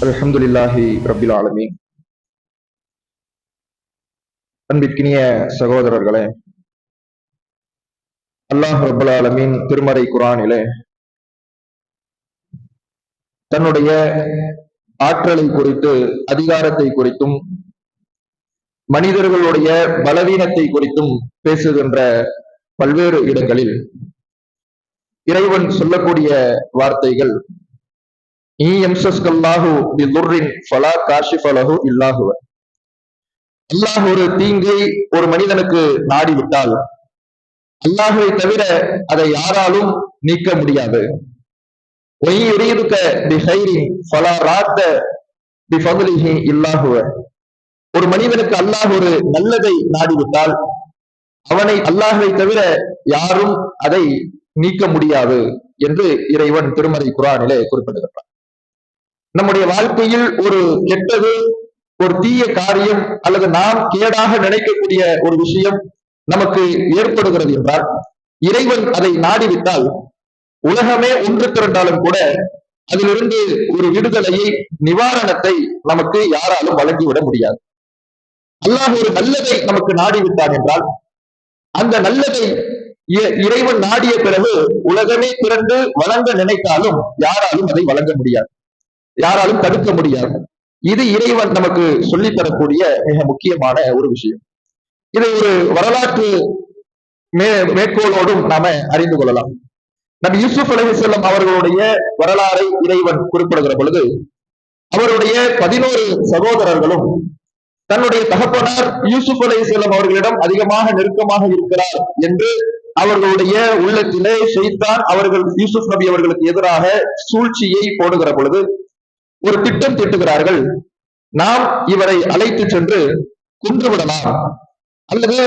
அல்ஹம்துலில்லாஹி ரபில் ஆலமீன். அன்பிற்கினிய சகோதரர்களே அல்லாஹ் ரபுல் ஆலமீன் திருமறை குரானிலே தன்னுடைய ஆற்றலை குறித்து அதிகாரத்தை குறித்தும் மனிதர்களுடைய பலவீனத்தை குறித்தும் பேசுகின்ற பல்வேறு இடங்களில் இறைவன் சொல்லக்கூடிய வார்த்தைகள் அல்லாஹ் ஒரு தீங்கை ஒரு மனிதனுக்கு நாடிவிட்டால் அல்லாஹுவை தவிர அதை யாராலும் நீக்க முடியாது ஒய் ஃபலா ராத்த ஒரு மனிதனுக்கு அல்லாஹ் ஒரு நல்லதை நாடிவிட்டால் அவனை அல்லாஹை தவிர யாரும் அதை நீக்க முடியாது என்று இறைவன் திருமறை குரானிலே குறிப்பிடுகின்றார் நம்முடைய வாழ்க்கையில் ஒரு கெட்டது ஒரு தீய காரியம் அல்லது நாம் கேடாக நினைக்கக்கூடிய ஒரு விஷயம் நமக்கு ஏற்படுகிறது என்றால் இறைவன் அதை நாடிவிட்டால் உலகமே ஒன்று திரண்டாலும் கூட அதிலிருந்து ஒரு விடுதலையை நிவாரணத்தை நமக்கு யாராலும் வழங்கிவிட முடியாது. அல்லாஹ் ஒரு நல்லதை நமக்கு நாடிவிட்டான் என்றால் அந்த நல்லதை இறைவன் நாடிய பிறகு உலகமே திறந்து வழங்க நினைத்தாலும் யாராலும் அதை வழங்க முடியாது. யாராலும் தடுக்க முடியாது. இது இறைவன் நமக்கு சொல்லித் தரக்கூடிய மிக முக்கியமான ஒரு விஷயம். இதை ஒரு வரலாற்று மே மேற்கோளோடும் நாம அறிந்து கொள்ளலாம். நபி யூசுப் அலி செல்லம் அவர்களுடைய வரலாறை இறைவன் குறிப்பிடுகிற பொழுது அவருடைய பதினோரு சகோதரர்களும் தன்னுடைய தகப்பனார் யூசுப் அலி செல்லம் அவர்களிடம் அதிகமாக நெருக்கமாக இருக்கிறார் என்று அவர்களுடைய உள்ளத்திலே செய்தான் அவர்கள் யூசுப் நபி அவர்களுக்கு எதிராக சூழ்ச்சியை போடுகிற பொழுது ஒரு திட்டம் திட்டுகிறார்கள். நாம் இவரை அழைத்து சென்று கொன்றுவிடலாம் அல்லது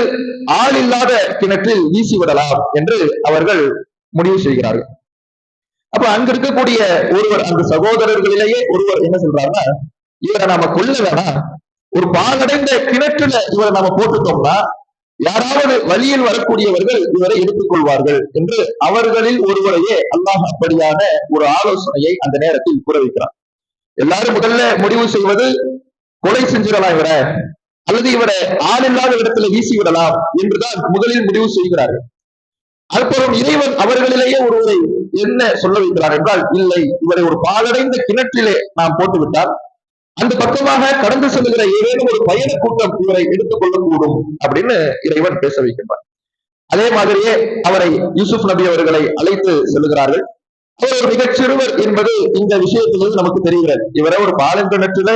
ஆள் இல்லாத கிணற்றில் வீசி விடலாம் என்று அவர்கள் முடிவு செய்கிறார்கள். அப்ப அங்க இருக்கக்கூடிய ஒருவர் அந்த சகோதரர்களிலேயே ஒருவர் என்ன சொல்றாருன்னா இவரை நாம கொல்ல வேணாம். ஒரு பாலடைந்த கிணற்றுல இவரை நாம போட்டுட்டோம்னா யாராவது வழியில் வரக்கூடியவர்கள் இவரை எடுத்துக் கொள்வார்கள் என்று அவர்களில் ஒருவரையே அல்லாஹ் அப்படியான ஒரு ஆலோசனையை அந்த நேரத்தில் கூற வைக்கிறார் எல்லாரும் முதல்ல முடிவு செய்வது கொலை செஞ்சிடலாம் இவரை அல்லது இவரை ஆள் இல்லாத இடத்துல வீசி விடலாம் என்றுதான் முதலில் முடிவு செய்கிறார்கள். அப்புறம் இறைவன் அவர்களிலேயே ஒருவரை என்ன சொல்ல வைக்கிறார் என்றால் இல்லை இவரை ஒரு பாலடைந்த கிணற்றிலே நாம் போட்டுவிட்டால் அந்த பக்கமாக கடந்து செல்லுகிற ஏதேனும் ஒரு பயண கூட்டம் இவரை எடுத்துக் கொள்ளக்கூடும் அப்படின்னு இறைவன் பேச வைக்கின்றார் அதே மாதிரியே அவரை யூசுப் நபி அவர்களை அழைத்து செல்கிறார்கள். ஒரு மிகச்சிறுவர் என்பது இந்த விஷயத்திலிருந்து நமக்கு தெரிகிறது. இவரை ஒரு பாலங்கிணற்றில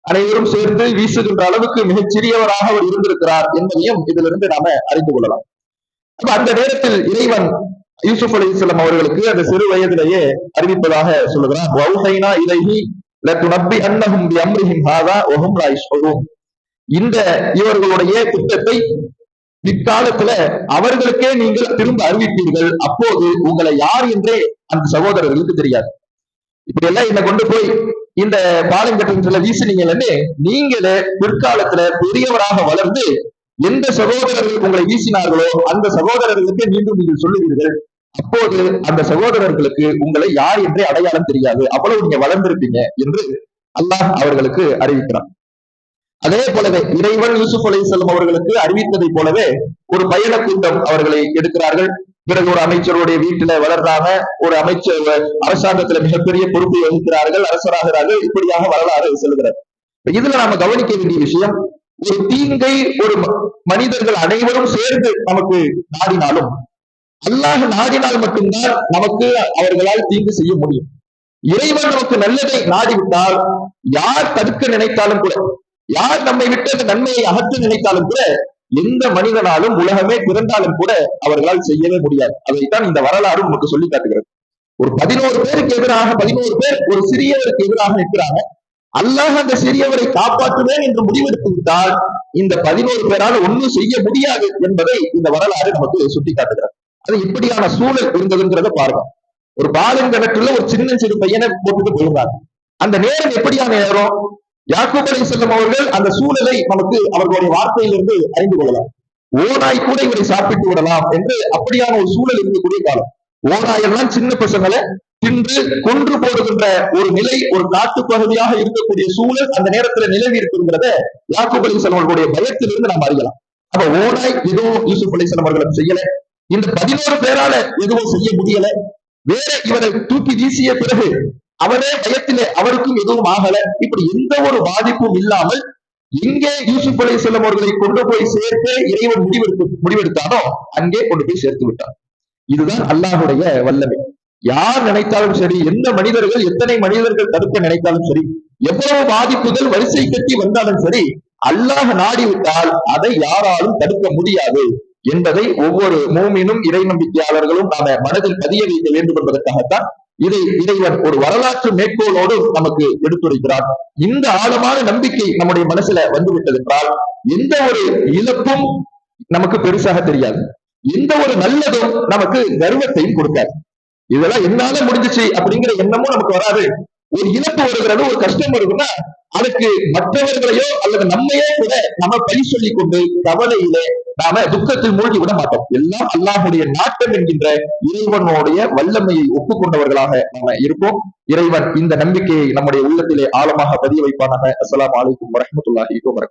அனைவரும் சேர்ந்து வீசுகின்ற அளவுக்கு மிகச்சிறியவராக அவர் இருந்திருக்கிறார் என்பதையும் இதிலிருந்து நாம அறிந்து கொள்ளலாம். அந்த நேரத்தில் இறைவன் யூசுப் அலி இஸ்லாம் அவர்களுக்கு அந்த சிறு வயதிலேயே அறிவிப்பதாக சொல்லுகிறான் இந்த இவர்களுடைய குற்றத்தை இக்காலத்துல அவர்களுக்கே நீங்கள் திரும்ப அறிவிப்பீர்கள். அப்போது உங்களை யார் என்றே அந்த சகோதரர்களுக்கு தெரியாது. இப்படி எல்லாம் என்னை கொண்டு போய் இந்த பாலங்கட்டத்துல வீசினீங்கன்னு நீங்களே பிற்காலத்துல பெரியவராக வளர்ந்து எந்த சகோதரர்கள் உங்களை வீசினார்களோ அந்த சகோதரர்களுக்கு மீண்டும் நீங்கள் சொல்லுவீர்கள். அப்போது அந்த சகோதரர்களுக்கு உங்களை யார் என்றே அடையாளம் தெரியாது. அவ்வளவு நீங்க வளர்ந்திருப்பீங்க என்று அல்லாஹ் அவர்களுக்கு அறிவிக்கிறான். அதே போலவே இறைவன் யூசுப் அலி செல்லும் அவர்களுக்கு அறிவித்ததை போலவே ஒரு பயண கூட்டம் அவர்களை எடுக்கிறார்கள். பிறகு ஒரு அமைச்சருடைய வீட்டுல வளர்றாங்க ஒரு அமைச்சர் அரசாங்கத்துல மிகப்பெரிய பொறுப்பை வகிக்கிறார்கள். அரசராகிறார்கள். இப்படியாக வரலாறு செல்கிறார் இதுல நாம கவனிக்க வேண்டிய விஷயம் ஒரு தீங்கை ஒரு மனிதர்கள் அனைவரும் சேர்ந்து நமக்கு நாடினாலும் அல்லாஹ் நாடினால் மட்டும்தான் நமக்கு அவர்களால் தீங்கு செய்ய முடியும். இறைவன் நமக்கு நல்லதை நாடிவிட்டால் யார் தடுக்க நினைத்தாலும் கூட யார் நம்மை விட்டு அந்த நன்மையை அகற்ற நினைத்தாலும் கூட எந்த மனிதனாலும் உலகமே பிறந்தாலும் கூட அவர்களால் செய்யவே முடியாது. அதைத்தான் இந்த வரலாறு நமக்கு சொல்லி காட்டுகிறது. ஒரு பதினோரு பேருக்கு எதிராக பதினோரு பேர் ஒரு சிறியவருக்கு எதிராக நிற்கிறாங்க. அல்லாஹ் அந்த சிறியவரை காப்பாற்றுவேன் என்று முடிவெடுத்து விட்டால் இந்த பதினோரு பேரால் ஒன்றும் செய்ய முடியாது என்பதை இந்த வரலாறு நமக்கு சுட்டி காட்டுகிறார் அது இப்படியான சூழல் இருந்ததுங்கிறத பாருங்க. ஒரு பாலின் கணக்குல ஒரு சின்ன சிறு பையனை போட்டுட்டு போயிருந்தாங்க அந்த நேரம் எப்படியான நேரம்? யாக்கூப் அலி செல்லம் அவர்கள் அந்த சூழலை நமக்கு அவர்களுடைய வார்த்தையிலிருந்து அறிந்து கொள்ளலாம். ஓனாய் கூட இவரை சாப்பிட்டு விடலாம் என்று அப்படியான ஒரு சூழல் இருக்கக்கூடிய காலம். ஓனாயெல்லாம் சின்ன பசங்களை தின்று கொன்று போடுகின்ற ஒரு நிலை ஒரு காட்டு பகுதியாக இருக்கக்கூடிய சூழல் அந்த நேரத்துல நிலவி இருக்குங்கிறத யாக்கூப் அலிசலம் அவர்களுடைய பயத்திலிருந்து நாம் அறியலாம். அப்ப ஓனாய் எதுவும் யூசுப் அலிசலம் அவர்களும் செய்யல. இந்த பதினோரு பேரால எதுவும் செய்ய முடியல. வேற இவரை தூக்கி வீசிய பிறகு அவரே பயத்திலே அவருக்கும் எதுவும் ஆகல. இப்படி எந்த ஒரு பாதிப்பும் இல்லாமல் எங்கே யூசுப் அலை செல்லம் அவர்களை கொண்டு போய் சேர்த்து இறைவன் முடிவெடுத்து முடிவெடுத்தானோ அங்கே கொண்டு போய் சேர்த்து விட்டார் இதுதான் அல்லாஹுடைய வல்லமை. யார் நினைத்தாலும் சரி எந்த மனிதர்கள் எத்தனை மனிதர்கள் தடுக்க நினைத்தாலும் சரி எவ்வளவு பாதிப்புகள் வரிசை கட்டி வந்தாலும் சரி அல்லாஹ் நாடிவிட்டால் அதை யாராலும் தடுக்க முடியாது என்பதை ஒவ்வொரு மூமினும் இறை நம்பிக்கையாளர்களும் நாம மனதில் பதிய வைக்க வேண்டும் என்பதற்காகத்தான் இதை இறைவன் ஒரு வரலாற்று மேற்கோளோடு நமக்கு எடுத்துரைக்கிறார். இந்த ஆழமான நம்பிக்கை நம்முடைய மனசுல வந்துவிட்டது என்றால் எந்த ஒரு இழப்பும் நமக்கு பெருசாக தெரியாது. எந்த ஒரு நல்லதும் நமக்கு கர்வத்தையும் கொடுக்காது. இதெல்லாம் என்னால முடிஞ்சிச்சு அப்படிங்கிற எண்ணமும் நமக்கு வராது. ஒரு இழப்பு வருகிறது ஒரு கஷ்டம் வருதுன்னா அதுக்கு மற்றவர்களையோ அல்லது நம்மையோ கூட நம்ம பழி சொல்லிக் கொண்டு கவலையிலே நாம துக்கத்தில் மூழ்கி விட மாட்டோம். எல்லாம் அல்லாஹுடைய நாட்டம் என்கின்ற இறைவனுடைய வல்லமையை ஒப்புக்கொண்டவர்களாக நாம இருப்போம். இறைவன் இந்த நம்பிக்கையை நம்முடைய உள்ளத்திலே ஆழமாக பதிய வைப்பானாக. அஸ்லாம் வலைக்கும் வரமத்துல்லாஹி வபரக்